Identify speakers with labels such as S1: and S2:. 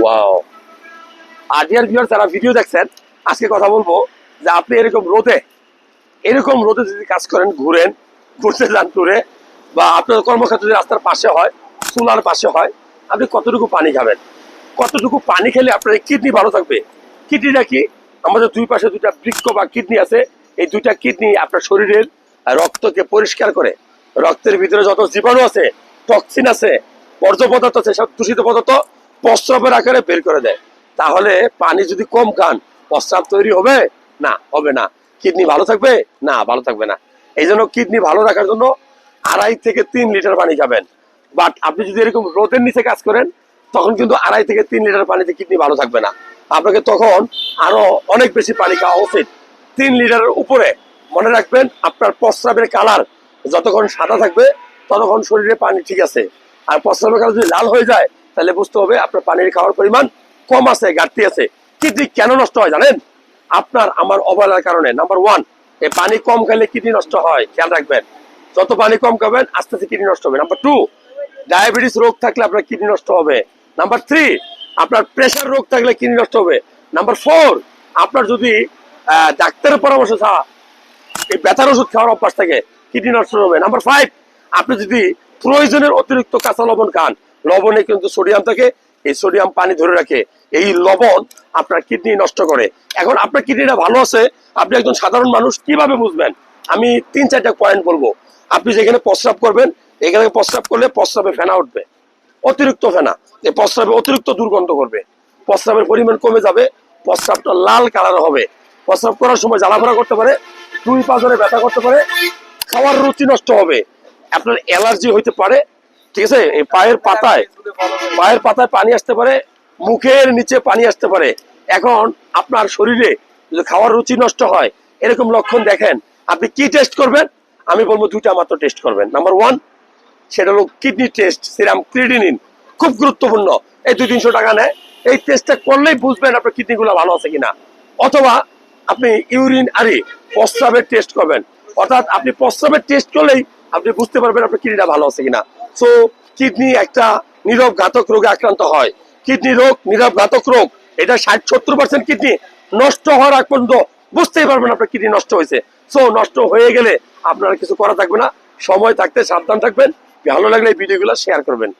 S1: Wow আর dear viewer যারা video দেখছেন, আজকে কথা বলব যে আপনি এরকম রোদে এরকম রোদে যদি কাজ করেন, ঘুরেন, ঘুরতে যান টুরে বা আপনার কর্মক্ষেত্র যদি রাস্তার পাশে হয় পাশে হয়, আপনি কতটুকু পানি খাবেন? কতটুকু পানি খেলে আপনার কিডনি ভালো থাকবে? কিডনিটা কি? আমাদের দুই পাশে দুইটা বৃক্ষ বা কিডনি আছে, এই দুইটা কিডনি আপনার শরীরের রক্তকে পরিষ্কার করে, রক্তের ভিতরে যত জীবাণু আছে টক্সিন আছে বর্জ্য পদার্থ আছে, সব দূষিত পদার্থ প্রস্রাবের আকারে বের করে দেয়। তাহলে পানি যদি কম খান, প্রস্রাব তৈরি হবে? না হবে না। কিডনি ভালো থাকবে? না, ভালো থাকবে না। এই জন্য কিডনি ভালো রাখার জন্য আড়াই থেকে তিন লিটার পানি খাবেন। বাট আপনি যদি এরকম রোদের নিচে কাজ করেন, তখন কিন্তু আড়াই থেকে তিন লিটার পানিতে কিডনি ভালো থাকবে না। আপনাকে তখন আরও অনেক বেশি পানি খাওয়া উচিত। তিন লিটারের উপরে মনে রাখবেন, আপনার প্রস্রাবের কালার যতক্ষণ সাদা থাকবে, ততক্ষণ শরীরে পানি ঠিক আছে। আর প্রস্রাবের কালার যদি লাল হয়ে যায় তাহলে বুঝতে হবে আপনার পানির খাওয়ার পরিমাণ কম আছে, ঘাটতি আছে। কিডনি কেন নষ্ট হয় জানেন? আপনার, আমার অবহেলার কারণে নাম্বার ওয়ান এই পানি কম খেলে কিডনি নষ্ট হয়, খেয়াল রাখবেন। যত পানি কম খাবেন, আস্তে আস্তে কিডনি নষ্ট হবে। নাম্বার টু ডায়াবেটিস রোগ থাকলে আপনার কিডনি নষ্ট হবে। নাম্বার থ্রি আপনার প্রেশার রোগ থাকলে কিডনি নষ্ট হবে। নাম্বার ফোর আপনার যদি ডাক্তারের পরামর্শ ছাড়া এই ব্যথার ওষুধ খাওয়ার অভ্যাস থাকে, কিডনি নষ্ট হবে। নাম্বার ফাইভ আপনি যদি প্রয়োজনের অতিরিক্ত কাঁচা লবণ খান লবণে কিন্তু সোডিয়াম থাকে, এই সোডিয়াম পানি ধরে রাখে। এই লবণ আপনার কিডনি নষ্ট করে। এখন আপনার কিডনিটা ভালো আছে, আপনি একজন সাধারণ মানুষ, কীভাবে বুঝবেন? আমি তিন চারটা পয়েন্ট বলব। আপনি যেখানে প্রস্রাব করবেন, এখানে প্রস্রাব করলে প্রস্রাবে ফেনা উঠবে। অতিরিক্ত ফেনা। এই প্রস্রাবে অতিরিক্ত দুর্গন্ধ করবে। প্রস্রাবের পরিমাণ কমে যাবে, প্রস্রাবটা লাল কালার হবে। প্রস্রাব করার সময় জ্বালাফোড়া করতে পারে, দুই পাঁচরে ব্যথা করতে পারে, খাওয়ার রুচি নষ্ট হবে। আপনার অ্যালার্জি হইতে পারে ঠিক আছে? পায়ের পাতায় পায়ের পাতায় পানি আসতে পারে, মুখের নিচে পানি আসতে পারে। এখন আপনার শরীরে খাওয়ার রুচি নষ্ট হয়, এরকম লক্ষণ দেখেন। আপনি কি টেস্ট করবেন? আমি বলব দুইটা মাত্র টেস্ট করবেন। নাম্বার ওয়ান সেটা হলো কিডনি টেস্ট সিরাম ক্রিডিনিন খুব গুরুত্বপূর্ণ। এই দুই তিনশো টাকা নেয়। এই টেস্টটা করলেই বুঝবেন আপনার কিডনিগুলো ভালো আছে কিনা। অথবা আপনি ইউরিন আরে প্রস্রাবের টেস্ট করবেন। অর্থাৎ আপনি প্রস্রাবের টেস্ট করলেই আপনি বুঝতে পারবেন আপনার কিডনিটা ভালো আছে কিনা। সো কিডনি একটা নীরব ঘাতক রোগে আক্রান্ত হয়। কিডনি রোগ, নীরব ঘাতক রোগ, এটা ষাট, সত্তর পার্সেন্ট কিডনি নষ্ট হওয়ার আগ পর্যন্ত বুঝতেই পারবেন আপনার কিডনি নষ্ট হয়েছে। সো নষ্ট হয়ে গেলে আপনার কিছু করা থাকবে না। সময় থাকতে সাবধান থাকবেন। ভালো লাগলে এই ভিডিওগুলো শেয়ার করবেন।